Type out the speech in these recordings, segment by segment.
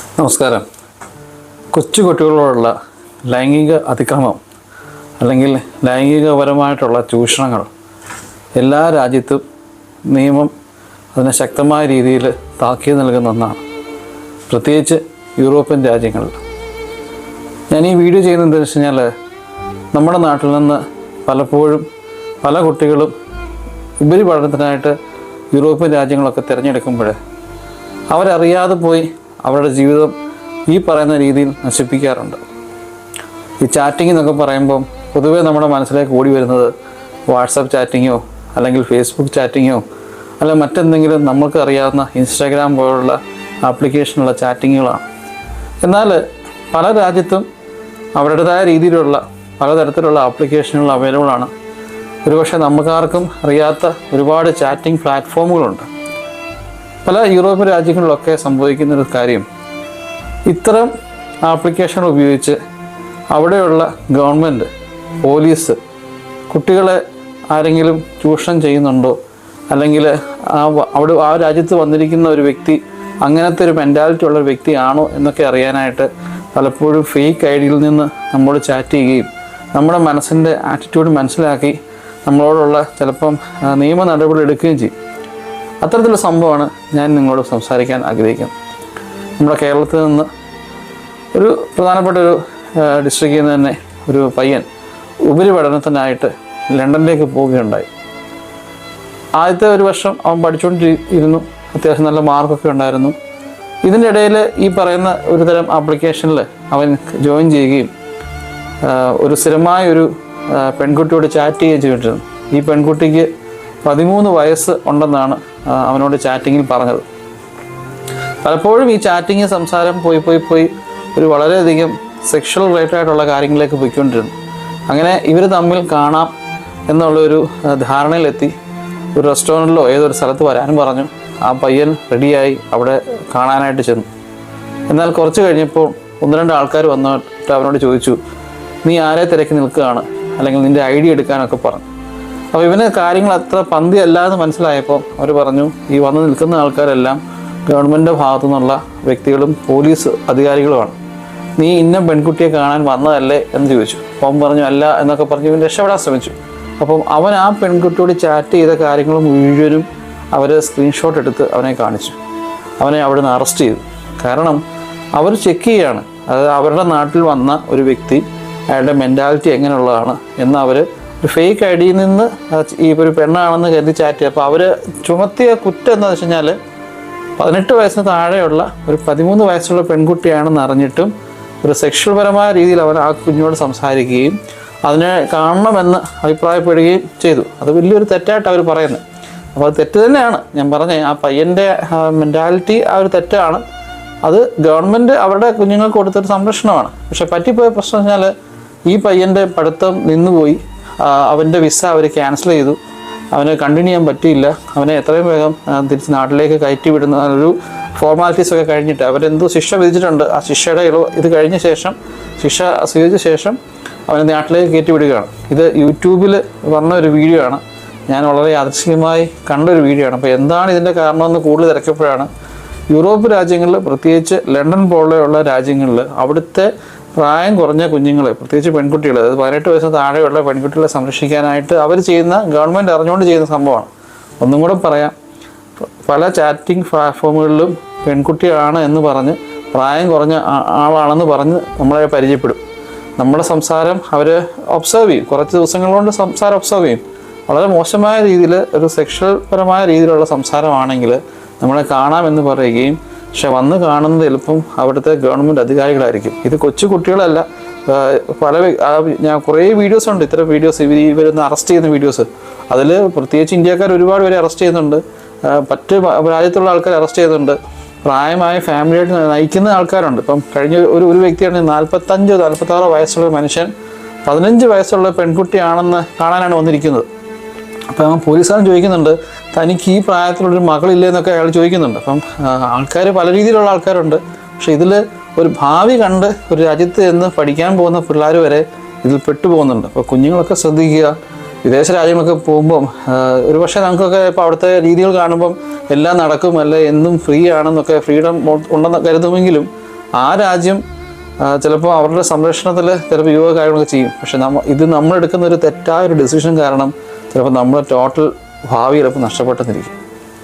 നമസ്കാരം. കൊച്ചു കുട്ടികളോടുള്ള ലൈംഗിക അതിക്രമം അല്ലെങ്കിൽ ലൈംഗികപരമായിട്ടുള്ള ചൂഷണങ്ങൾ എല്ലാ രാജ്യത്തും നിയമം അതിനെ ശക്തമായ രീതിയിൽ താക്കീത് നൽകുന്ന ഒന്നാണ്. പ്രത്യേകിച്ച് യൂറോപ്യൻ രാജ്യങ്ങളിൽ. ഞാൻ ഈ വീഡിയോ ചെയ്യുന്നത് എന്താണെന്ന് വെച്ച് കഴിഞ്ഞാൽ നമ്മുടെ നാട്ടിൽ നിന്ന് പലപ്പോഴും പല കുട്ടികളും ഉപരിപഠനത്തിനായിട്ട് യൂറോപ്യൻ രാജ്യങ്ങളൊക്കെ തിരഞ്ഞെടുക്കുമ്പോൾ അവരറിയാതെ പോയി അവരുടെ ജീവിതം ഈ പറയുന്ന രീതിയിൽ നശിപ്പിക്കാറുണ്ട്. ഈ ചാറ്റിംഗ് എന്നൊക്കെ പറയുമ്പം പൊതുവേ നമ്മുടെ മനസ്സിലേക്ക് ഓടി വരുന്നത് വാട്സപ്പ് ചാറ്റിങ്ങോ അല്ലെങ്കിൽ ഫേസ്ബുക്ക് ചാറ്റിങ്ങോ അല്ല മറ്റെന്തെങ്കിലും നമുക്ക് അറിയാവുന്ന ഇൻസ്റ്റാഗ്രാം പോലുള്ള ആപ്ലിക്കേഷനുള്ള ചാറ്റിങ്ങുകളാണ് എന്നാൽ പല രാജ്യത്തും അവരുടേതായ രീതിയിലുള്ള പലതരത്തിലുള്ള ആപ്ലിക്കേഷനുകൾ അവൈലബിൾ ആണ്. ഒരുപക്ഷെ നമുക്കാർക്കും അറിയാത്ത ഒരുപാട് ചാറ്റിംഗ് പ്ലാറ്റ്ഫോമുകളുണ്ട് പല യൂറോപ്യൻ രാജ്യങ്ങളിലൊക്കെ സംഭവിക്കുന്ന ഒരു കാര്യം. ഇത്തരം ആപ്ലിക്കേഷൻ ഉപയോഗിച്ച് അവിടെയുള്ള ഗവൺമെന്റ് പോലീസ് കുട്ടികളെ ആരെങ്കിലും ചൂഷണം ചെയ്യുന്നുണ്ടോ? അല്ലെങ്കിൽ ആ അവിടെ ആ രാജ്യത്ത് വന്നിരിക്കുന്ന ഒരു വ്യക്തി അങ്ങനത്തെ ഒരു മെന്റാലിറ്റി ഉള്ള ഒരു വ്യക്തിയാണോ എന്നൊക്കെ അറിയാനായിട്ട് പലപ്പോഴും ഫേക്ക് ഐ ഡിയിൽ നിന്ന് നമ്മോട് ചാറ്റ് ചെയ്യുകയും നമ്മുടെ മനസ്സിന്റെ ആറ്റിറ്റ്യൂഡ് മനസ്സിലാക്കി നമ്മളോടുള്ള ചിലപ്പം നിയമ നടപടി എടുക്കുകയും ചെയ്യും. അത്തരത്തിലുള്ള സംഭവമാണ് ഞാൻ നിങ്ങളോട് സംസാരിക്കാൻ ആഗ്രഹിക്കുന്നത്. നമ്മുടെ കേരളത്തിൽ നിന്ന് ഒരു പ്രധാനപ്പെട്ട ഒരു ഡിസ്ട്രിക്റ്റിൽ നിന്ന് തന്നെ ഒരു പയ്യൻ ഉപരിപഠനത്തിനായിട്ട് ലണ്ടനിലേക്ക് പോവുകയുണ്ടായി. ആദ്യത്തെ ഒരു വർഷം അവൻ പഠിച്ചുകൊണ്ടിരുന്നു. അത്യാവശ്യം നല്ല മാർക്കൊക്കെ ഉണ്ടായിരുന്നു. ഇതിന്റെ ഇടയിൽ ഈ പറയുന്ന ഒരു തരം ആപ്ലിക്കേഷനിൽ അവൻ ജോയിൻ ചെയ്യുകയും ഒരു സ്ഥിരമായ ഒരു പെൺകുട്ടിയോട് ചാറ്റ് ചെയ്യുകയും ചെയ്തിട്ടുണ്ട്. ഈ പെൺകുട്ടിക്ക് പതിമൂന്ന് വയസ്സ് ഉണ്ടെന്നാണ് അവനോട് ചാറ്റിങ്ങിൽ പറഞ്ഞത്. പലപ്പോഴും ഈ ചാറ്റിങ് സംസാരം പോയി പോയി പോയി ഒരു വളരെയധികം സെക്ഷൽ റിലേറ്റഡ് ആയിട്ടുള്ള കാര്യങ്ങളിലേക്ക് പോയിക്കൊണ്ടിരുന്നു. അങ്ങനെ ഇവർ തമ്മിൽ കാണാം എന്നുള്ളൊരു ധാരണയിലെത്തി. ഒരു റെസ്റ്റോറന്റിലോ ഏതൊരു സ്ഥലത്ത് വരാനും പറഞ്ഞു. ആ പയ്യൻ റെഡിയായി അവിടെ കാണാനായിട്ട് ചെന്നു. എന്നാൽ കുറച്ച് കഴിഞ്ഞപ്പോൾ ഒന്ന് രണ്ട് ആൾക്കാർ വന്നിട്ട് അവനോട് ചോദിച്ചു നീ ആരെ തിരക്കി നിൽക്കുകയാണ്? അല്ലെങ്കിൽ നിന്റെ ഐ ഡി എടുക്കാനൊക്കെ പറഞ്ഞു. അപ്പോൾ ഇവന് കാര്യങ്ങൾ അത്ര പന്തി എന്ന് മനസ്സിലായപ്പോൾ അവർ പറഞ്ഞു ഈ വന്ന് നിൽക്കുന്ന ആൾക്കാരെല്ലാം ഗവൺമെന്റിന്റെ ഭാഗത്തു നിന്നുള്ള വ്യക്തികളും പോലീസ് അധികാരികളുമാണ്. നീ ഇന്ന പെൺകുട്ടിയെ കാണാൻ വന്നതല്ലേ? എന്ന് ചോദിച്ചു. അപ്പം പറഞ്ഞു അല്ല എന്നൊക്കെ പറഞ്ഞു ഇവൻ രക്ഷപ്പെടാൻ ശ്രമിച്ചു. അപ്പം അവൻ ആ പെൺകുട്ടിയോട് ചാറ്റ് ചെയ്ത കാര്യങ്ങൾ മുഴുവനും അവർ സ്ക്രീൻഷോട്ട് എടുത്ത് അവനെ കാണിച്ചു. അവനെ അവിടെ നിന്ന് അറസ്റ്റ് ചെയ്തു. കാരണം അവർ ചെക്ക് ചെയ്യാണ്. അതായത് അവരുടെ നാട്ടിൽ വന്ന ഒരു വ്യക്തി അയാളുടെ മെന്റാലിറ്റി എങ്ങനെയുള്ളതാണ് എന്ന് അവർ ഫേക്ക് ഐ ഡിയിൽ നിന്ന് ഈ ഒരു പെണ്ണാണെന്ന് കരുതി ചാറ്റ് അപ്പോൾ അവർ ചുമത്തിയ കുറ്റം എന്താണെന്ന് വെച്ച് കഴിഞ്ഞാൽ പതിനെട്ട് വയസ്സിന് താഴെയുള്ള ഒരു പതിമൂന്ന് വയസ്സുള്ള പെൺകുട്ടിയാണെന്ന് അറിഞ്ഞിട്ടും ഒരു സെക്ഷൽ പരമായ രീതിയിൽ അവൻ ആ കുഞ്ഞോട് സംസാരിക്കുകയും അതിനെ കാണണമെന്ന് അഭിപ്രായപ്പെടുകയും ചെയ്തു. അത് വലിയൊരു തെറ്റായിട്ട് അവർ പറയുന്നത് അപ്പോൾ അത് തെറ്റ് തന്നെയാണ്. ഞാൻ പറഞ്ഞ ആ പയ്യന്റെ മെന്റാലിറ്റി ആ ഒരു തെറ്റാണ്. അത് ഗവൺമെന്റ് അവരുടെ കുഞ്ഞുങ്ങൾക്ക് കൊടുത്തൊരു സംരക്ഷണമാണ്. പക്ഷെ പറ്റിപ്പോയ പ്രശ്നം വെച്ചാൽ ഈ പയ്യന്റെ പഠിത്തം നിന്നുപോയി. അവന്റെ വിസ അവർ ക്യാൻസൽ ചെയ്തു. അവനെ കണ്ടിന്യൂ ചെയ്യാൻ പറ്റിയില്ല. അവനെ എത്രയും വേഗം തിരിച്ച് നാട്ടിലേക്ക് കയറ്റി വിടുന്ന ഒരു ഫോർമാലിറ്റീസ് ഒക്കെ കഴിഞ്ഞിട്ട് അവരെന്തോ ശിക്ഷ വിധിച്ചിട്ടുണ്ട്. ആ ശിക്ഷയുടെ ഇളവ് ഇത് കഴിഞ്ഞ ശേഷം ശിക്ഷ സ്വീകരിച്ച ശേഷം അവനെ നാട്ടിലേക്ക് കയറ്റി വിടുകയാണ്. ഇത് യൂട്യൂബിൽ വന്ന ഒരു വീഡിയോ ആണ്. ഞാൻ വളരെ യാദൃശ്ചികമായി കണ്ടൊരു വീഡിയോ ആണ്. അപ്പോൾ എന്താണ് ഇതിന്റെ കാരണമെന്ന് കൂടുതൽ തിരക്കപ്പോഴാണ് യൂറോപ്പ് രാജ്യങ്ങളിൽ പ്രത്യേകിച്ച് ലണ്ടൻ പോലെയുള്ള രാജ്യങ്ങളിൽ അവിടുത്തെ പ്രായം കുറഞ്ഞ കുഞ്ഞുങ്ങളെ പ്രത്യേകിച്ച് പെൺകുട്ടികൾ അതായത് പതിനെട്ട് വയസ്സിന് താഴെയുള്ള പെൺകുട്ടികളെ സംരക്ഷിക്കാനായിട്ട് അവർ ചെയ്യുന്ന ഗവൺമെന്റ് അറിഞ്ഞുകൊണ്ട് ചെയ്യുന്ന സംഭവമാണ്. ഒന്നും കൂടെ പറയാം. പല ചാറ്റിംഗ് പ്ലാറ്റ്ഫോമുകളിലും പെൺകുട്ടിയാണ് എന്ന് പറഞ്ഞ് പ്രായം കുറഞ്ഞ ആളാണെന്ന് പറഞ്ഞ് നമ്മളെ പരിചയപ്പെടും. നമ്മുടെ സംസാരം അവർ ഒബ്സർവ് ചെയ്യും. കുറച്ച് ദിവസങ്ങൾ കൊണ്ട് സംസാരം ഒബ്സർവ് ചെയ്യും. വളരെ മോശമായ രീതിയിൽ ഒരു സെക്ഷൽ പരമായ രീതിയിലുള്ള സംസാരമാണെങ്കിൽ നമ്മളെ കാണാമെന്ന് പറയുകയും പക്ഷെ വന്ന് കാണുന്നത് എളുപ്പം അവിടുത്തെ ഗവൺമെന്റ് അധികാരികളായിരിക്കും. ഇത് കൊച്ചു കുട്ടികളല്ല. പല ഞാൻ കുറേ വീഡിയോസ് ഉണ്ട്. ഇത്തരം വീഡിയോസ് ഇവർ ഇവരൊന്ന് അറസ്റ്റ് ചെയ്യുന്ന വീഡിയോസ്. അതിൽ പ്രത്യേകിച്ച് ഇന്ത്യക്കാർ ഒരുപാട് പേരെ അറസ്റ്റ് ചെയ്യുന്നുണ്ട്. മറ്റ് രാജ്യത്തുള്ള ആൾക്കാർ അറസ്റ്റ് ചെയ്യുന്നുണ്ട്. പ്രായമായ ഫാമിലിയായിട്ട് നയിക്കുന്ന ആൾക്കാരുണ്ട്. ഇപ്പം കഴിഞ്ഞ ഒരു ഒരു വ്യക്തിയാണ് നാൽപ്പത്തഞ്ചോ നാൽപ്പത്താറോ വയസ്സുള്ള മനുഷ്യൻ പതിനഞ്ച് വയസ്സുള്ള പെൺകുട്ടിയാണെന്ന് കാണാനാണ് വന്നിരിക്കുന്നത്. അപ്പം പോലീസുകാരൻ ചോദിക്കുന്നുണ്ട് തനിക്ക് ഈ പ്രായത്തിലുള്ളൊരു മകളില്ലേ എന്നൊക്കെ അയാൾ ചോദിക്കുന്നുണ്ട്. അപ്പം ആൾക്കാർ പല രീതിയിലുള്ള ആൾക്കാരുണ്ട്. പക്ഷെ ഇതിൽ ഒരു ഭാവി കണ്ട് ഒരു രാജ്യത്ത് നിന്ന് പഠിക്കാൻ പോകുന്ന പിള്ളേർ വരെ ഇതിൽ പെട്ടുപോകുന്നുണ്ട്. അപ്പോൾ കുഞ്ഞുങ്ങളൊക്കെ ശ്രദ്ധിക്കുക. വിദേശ രാജ്യങ്ങളൊക്കെ പോകുമ്പം ഒരു പക്ഷേ നമുക്കൊക്കെ ഇപ്പോൾ അവിടുത്തെ രീതികൾ കാണുമ്പം എല്ലാം നടക്കും അല്ലെ? എന്നും ഫ്രീ ആണെന്നൊക്കെ ഫ്രീഡം ഉണ്ടെന്ന് കരുതുമെങ്കിലും ആ രാജ്യം ചിലപ്പോൾ അവരുടെ സംരക്ഷണത്തിൽ ചിലപ്പോൾ യുവ കാര്യങ്ങളൊക്കെ ചെയ്യും. പക്ഷെ നമ്മ ഇത് നമ്മളെടുക്കുന്ന ഒരു തെറ്റായ ഒരു ഡെസിഷൻ കാരണം ചിലപ്പോൾ നമ്മൾ ടോട്ടൽ ഭാവി ചിലപ്പോൾ നഷ്ടപ്പെട്ടെന്നിരിക്കും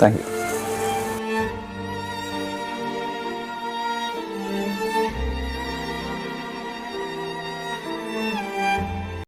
താങ്ക് യു